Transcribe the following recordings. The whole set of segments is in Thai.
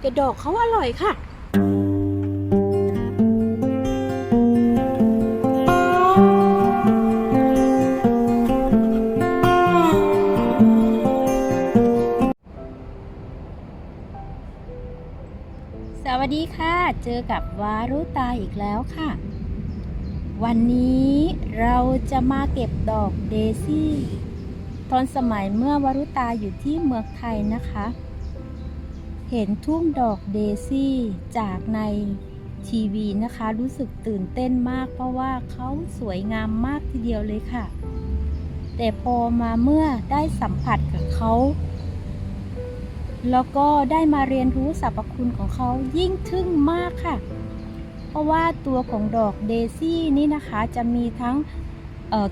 แต่ดอกเขาอร่อยค่ะสวัสดีค่ะ เจอกับวารุตาอีกแล้วค่ะ วันนี้เราจะมาเก็บดอกเดซี่ ตอนสมัยเมื่อวารุตาอยู่ที่เมืองไทยนะคะ เห็นทุ่งดอกเดซี่จากในทีวีนะคะ รู้สึกตื่นเต้นมาก เพราะว่าเขาสวยงามมากทีเดียวเลยค่ะ แต่พอมาเมื่อได้สัมผัสกับเขาแล้วก็ได้มาเรียนรู้สรรพคุณของเขายิ่งทึ่งมากค่ะ เพราะว่าตัวของดอกเดซี่นี่นะคะจะมีทั้ง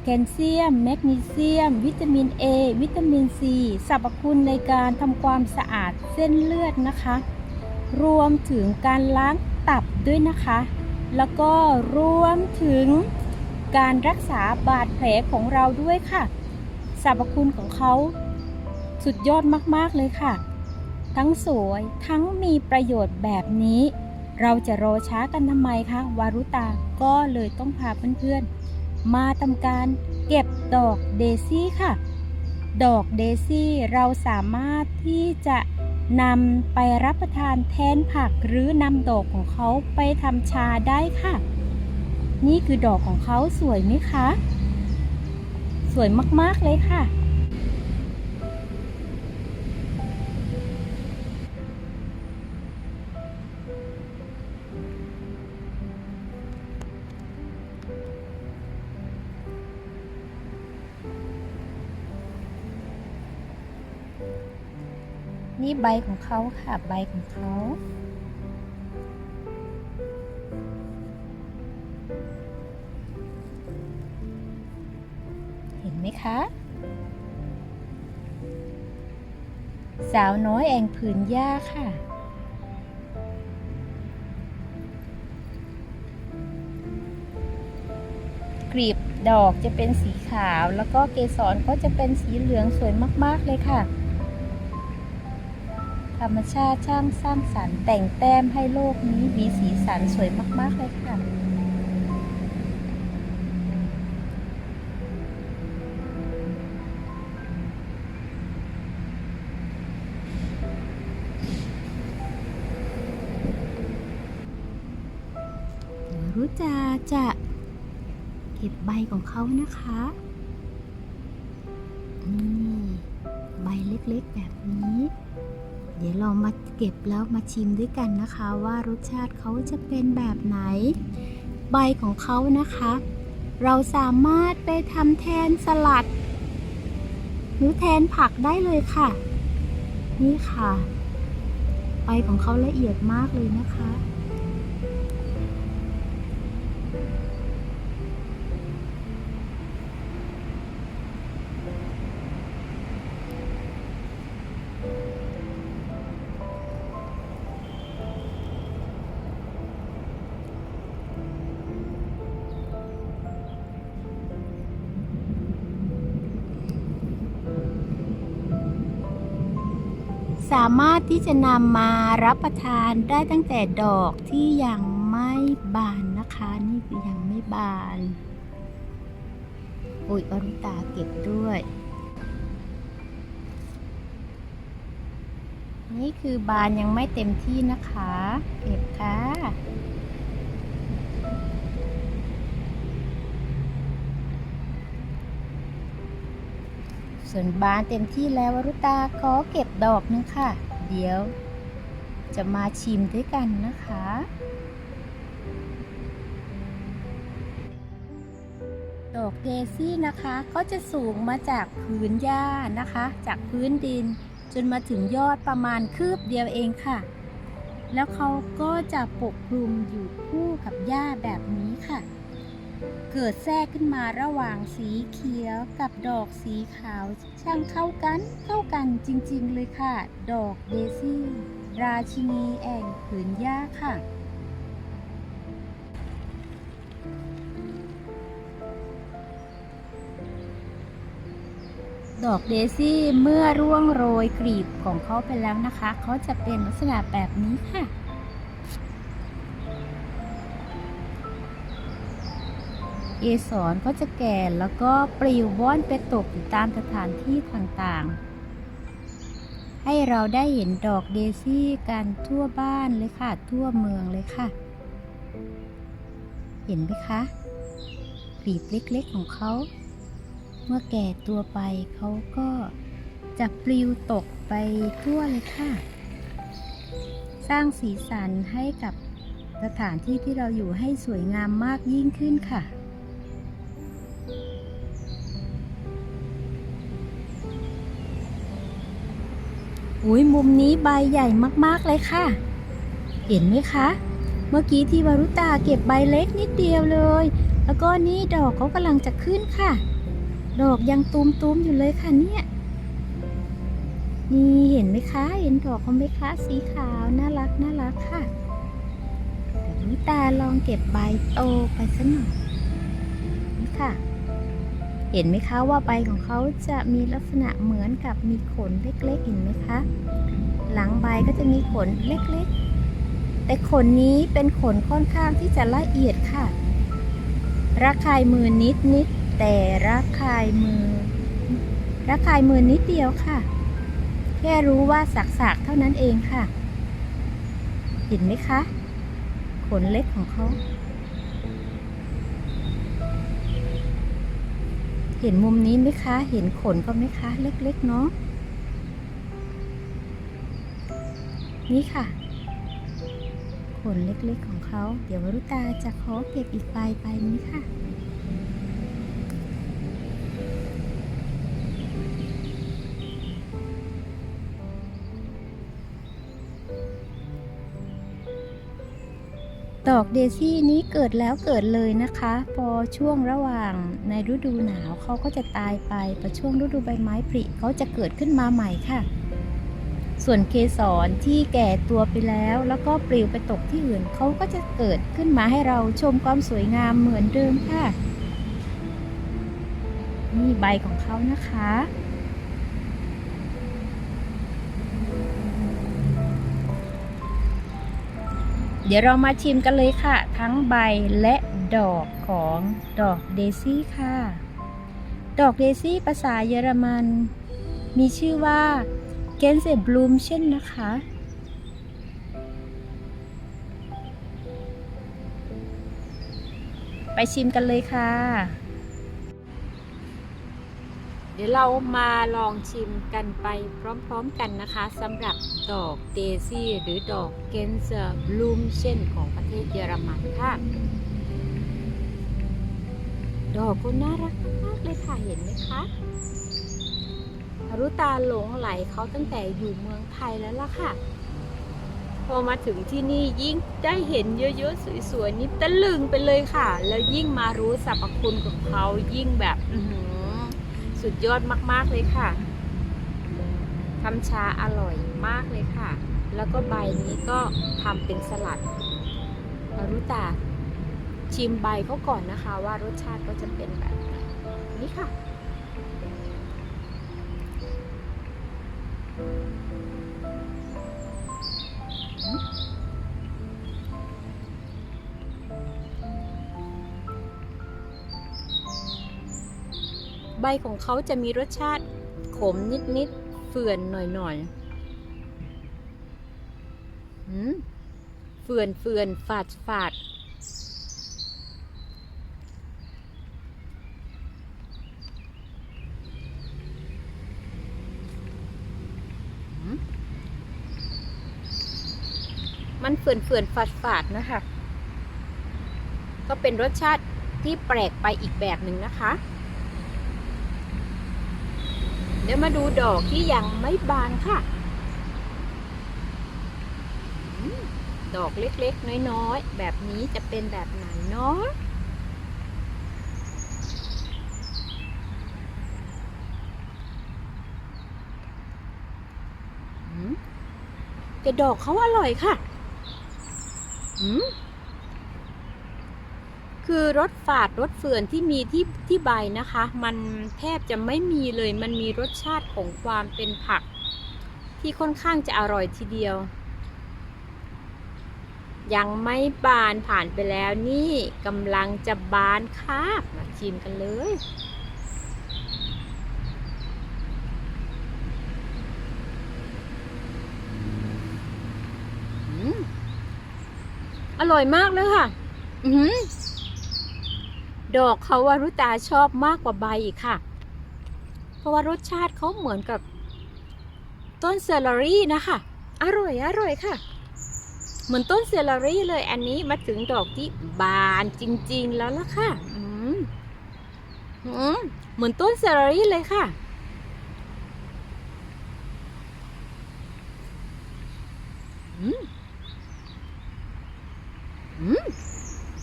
แคลเซียม แมกนีเซียม วิตามิน A วิตามิน C สรรพคุณในการทำความสะอาดเส้นเลือดนะคะ รวมถึงการล้างตับด้วยนะคะ แล้วก็รวมถึงการรักษาบาดแผลของเราด้วยค่ะสรรพคุณของเขาสุดยอดมาก ๆ เลยค่ะ ทั้งสวยทั้งมีประโยชน์แบบนี้ เราจะรอช้ากันทำไมคะ วารุตาก็เลยต้องพาเพื่อน ๆ มาทำการเก็บดอกเดซี่ค่ะ ดอกเดซี่เราสามารถที่จะนำไปรับประทานแทนผักหรือนำดอกของเขาไปทำชาได้ค่ะ นี่คือดอกของเขาสวยไหมคะ สวยมากๆเลยค่ะ นี่ใบของเขาค่ะ ใบของเขาเห็นไหมคะ สาวน้อยแองผืนหญ้าค่ะ กลีบดอกจะเป็นสีขาว แล้วก็เกสรก็จะเป็นสีเหลืองสวยมาก ๆ เลยค่ะ ธรรมชาติช่างสร้างสรรค์แต่งแต้มให้โลกนี้มีสีสันสวยมาก ๆ เลยค่ะเดี๋ยวรู้จะจะเก็บใบของเขานะคะนี่ใบเล็กๆแบบนี้ เดี๋ยวเรามาเก็บแล้วมาชิมด้วยกันนะคะ ว่ารสชาติเขาจะเป็นแบบไหน ใบของเขานะคะ เราสามารถไปทำแทนสลัด หรือแทนผักได้เลยค่ะ นี่ค่ะ ใบของเขาละเอียดมากเลยนะคะ สามารถที่จะนำมารับประทานได้ตั้งแต่ดอกที่ยังไม่บานนะคะนี่คือยังไม่บานโอ้ยอรุตาเก็บด้วย นี่คือบานยังไม่เต็มที่นะคะ เก็บค่ะ ส่วนบานเต็มที่แล้ววรุตาขอเก็บดอกนึงค่ะ เดี๋ยว จะมาชิมด้วยกันนะคะดอกเดซี่นะคะเขาจะสูงมาจากพื้นหญ้านะคะ จากพื้นดิน จนมาถึงยอดประมาณคืบเดียวเองค่ะ แล้วเขาก็จะปกคลุมอยู่คู่กับหญ้าแบบนี้ค่ะ เกิดแทรกขึ้นมาระหว่างสีเขียวกับดอกสีขาว ช่างเข้ากันเข้ากันจริงๆเลยค่ะ ดอกเดซี่ ราชินีแอ่งผืนหญ้าค่ะดอกเดซี่เมื่อร่วงโรยกลีบของเขาไปแล้วนะคะ เขาจะเป็นลักษณะแบบนี้ค่ะ เกสรก็จะแก่แล้วก็ปลิวว่อนไปตกอยู่ตามสถานที่ต่างๆ ให้เราได้เห็นดอกเดซี่กันทั่วบ้านเลยค่ะ ทั่วเมืองเลยค่ะ เห็นไหมคะกลีบเล็กๆของเขา เมื่อแก่ตัวไปเขาก็จะปลิวตกไปทั่วเลยค่ะ สร้างสีสันให้กับสถานที่ที่เราอยู่ให้สวยงามมากยิ่งขึ้นค่ะ อุ้ยมุมนี้ใบใหญ่มากๆเลยค่ะ เห็นไหมคะ เมื่อกี้ที่วารุตาเก็บใบเล็กนิดเดียวเลย แล้วก็นี่ดอกเขากำลังจะขึ้นค่ะ ดอกยังตูมๆอยู่เลยค่ะเนี่ยนี่เห็นไหมคะ เห็นดอกเขาไหมคะ สีขาวน่ารักน่ารักค่ะเดี๋ยวนิตาลองเก็บใบโตไปสักหน่อยนี่ค่ะ เห็นไหมคะว่าใบของเขาจะมีลักษณะเหมือนกับมีขนเล็กๆ เห็นไหมคะ หลังใบก็จะมีขนเล็กๆ แต่ขนนี้เป็นขนค่อนข้างที่จะละเอียดค่ะระคายมือนิดนิดๆแต่ระคายมือระคายมือนิดเดียวค่ะ แค่รู้ว่าสักๆเท่านั้นเองค่ะ เห็นไหมคะ ขนเล็กของเขา เห็นมุมนี้ไหมคะ เห็นขนก็ไหมคะ เล็กๆเนาะ นี่ค่ะ ขนเล็กๆของเขา เดี๋ยววรุตาจะขอเก็บอีกใบใบนี้ค่ะ ดอกเดซี่นี้เกิดแล้วเกิดเลยนะคะ พอช่วงระหว่างในฤดูหนาวเขาก็จะตายไปพอช่วงฤดูใบไม้ผลิเขาจะเกิดขึ้นมาใหม่ค่ะ ส่วนเกสรที่แก่ตัวไปแล้ว แล้วก็ปลิวไปตกที่อื่นเขาก็จะเกิดขึ้นมาให้เราชมความสวยงามเหมือนเดิมค่ะ นี่ใบของเขานะคะ เดี๋ยวเรามาชิมกันเลยค่ะ ทั้งใบและดอกของดอกเดซี่ค่ะ ดอกเดซี่ภาษาเยอรมัน มีชื่อว่าเกนเซบลูมเช่นนะคะ ไปชิมกันเลยค่ะ เดี๋ยวเรามาลองชิมกันไปพร้อมๆกันนะคะสำหรับดอกเดซี่หรือดอกเกนเซอร์บลูมเช่นของประเทศเยอรมันค่ะ ดอกก็น่ารักมากเลยค่ะเห็นไหมคะฮารุตาหลงไหลเขาตั้งแต่อยู่เมืองไทยแล้วล่ะค่ะ พอมาถึงที่นี่ยิ่งได้เห็นเยอะๆสวยๆนี่ตะลึงไปเลยค่ะ แล้วยิ่งมารู้สรรพคุณของเขายิ่งแบบ อื สุดยอดมาก ๆ เลยค่ะทำชาอร่อยมากเลยค่ะ แล้วก็ใบนี้ก็ทำเป็นสลัดมารุตาชิมใบเขาก่อนนะคะว่ารสชาติก็จะเป็นแบบนี้ค่ะ ใบของเขาจะมีรสชาติขมนิดๆเฟื่อนหน่อยๆหืมเฟื่อนเฟื่อนฝาดฝาดมันเฟื่อนเฟื่อนฝาดฝาดนะคะ ก็เป็นรสชาติที่แปลกไปอีกแบบหนึ่งนะคะ ดี๋ยวมาดูดอกที่ยังไม่บานค่ะ ดอกเล็กๆ น้อยๆ แบบนี้จะเป็นแบบไหนเนาะแต่ดอกเขาอร่อยค่ะ อืม คือรสฝาดรสเฟื่อนที่มีที่ที่ใบนะคะ มันแทบจะไม่มีเลย มันมีรสชาติของความเป็นผัก ที่ค่อนข้างจะอร่อยทีเดียว ยังไม่บานผ่านไปแล้วนี่กำลังจะบานค่ะมาชิมกันเลยอร่อยมากเลยค่ะ อือ ดอกเขาวารุตาชอบมากกว่าใบอีกค่ะ เพราะว่ารสชาติเขาเหมือนกับ ต้นเซลลารี่นะคะ อร่อยอร่อยค่ะ เหมือนต้นเซลลารี่เลยอันนี้มาถึงดอกที่บานจริง ๆ แล้วล่ะค่ะอืมอืมเหมือนต้นเซลลารี่เลยค่ะอืมอืม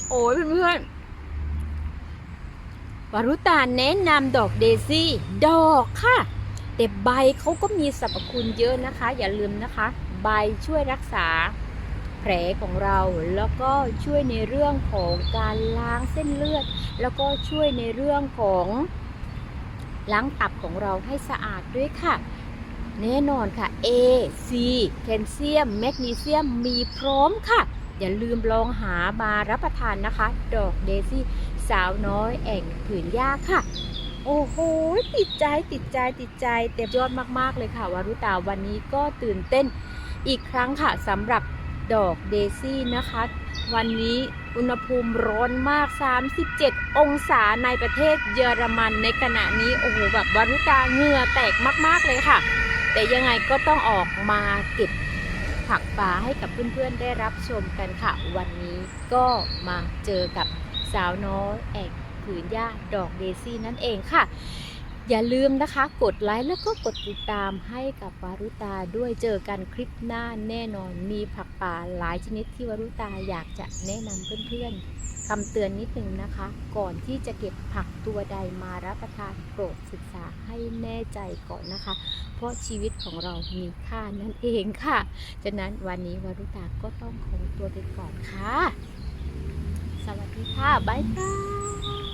โอ้ยเพื่อนๆ วารุตาแนะนำดอกเดซี่ดอกค่ะแต่ใบเขาก็มีสรรพคุณเยอะนะคะ อย่าลืมนะคะ ใบช่วยรักษาแผลของเราแล้วก็ช่วยในเรื่องของการล้างเส้นเลือด แล้วก็ช่วยในเรื่องของล้างตับของเราให้สะอาดด้วยค่ะ แน่นอนค่ะ A C แคลเซียมแมกนีเซียมมีพร้อมค่ะ อย่าลืมลองหามารับประทานนะคะ ดอกเดซี่ สาวน้อยแอ่งผืนหญ้าค่ะ โอ้โห ติดใจติดใจติดใจเต็มยอดมากๆเลยค่ะวารุตาวันนี้ก็ตื่นเต้นอีกครั้งค่ะสำหรับดอกเดซี่นะคะ วันนี้อุณหภูมิร้อนมาก 37 องศาในประเทศเยอรมันในขณะนี้ โอ้โห แบบวารุตาเหงื่อแตกมากๆเลยค่ะ แต่ยังไงก็ต้องออกมาเก็บผักป่าให้กับเพื่อนๆได้รับชมกันค่ะ วันนี้ก็มาเจอกับ สาวน้อยแอกผืนหญ้าดอกเดซี่นั่นเองค่ะ อย่าลืมนะคะ กดไลค์แล้วก็กดติดตามให้กับวารุตาด้วยเจอกันคลิปหน้าแน่นอนมีผักป่าหลายชนิดที่วารุตาอยากจะแนะนำเพื่อนๆคำเตือนนิดนึงนะคะ ก่อนที่จะเก็บผักตัวใดมารับประทานโปรดศึกษาให้แน่ใจก่อนนะคะ เพราะชีวิตของเรามีค่านั่นเองค่ะฉะนั้นวันนี้วารุตาก็ต้องขอตัวไปก่อนค่ะ สวัสดีค่ะ บ๊ายบาย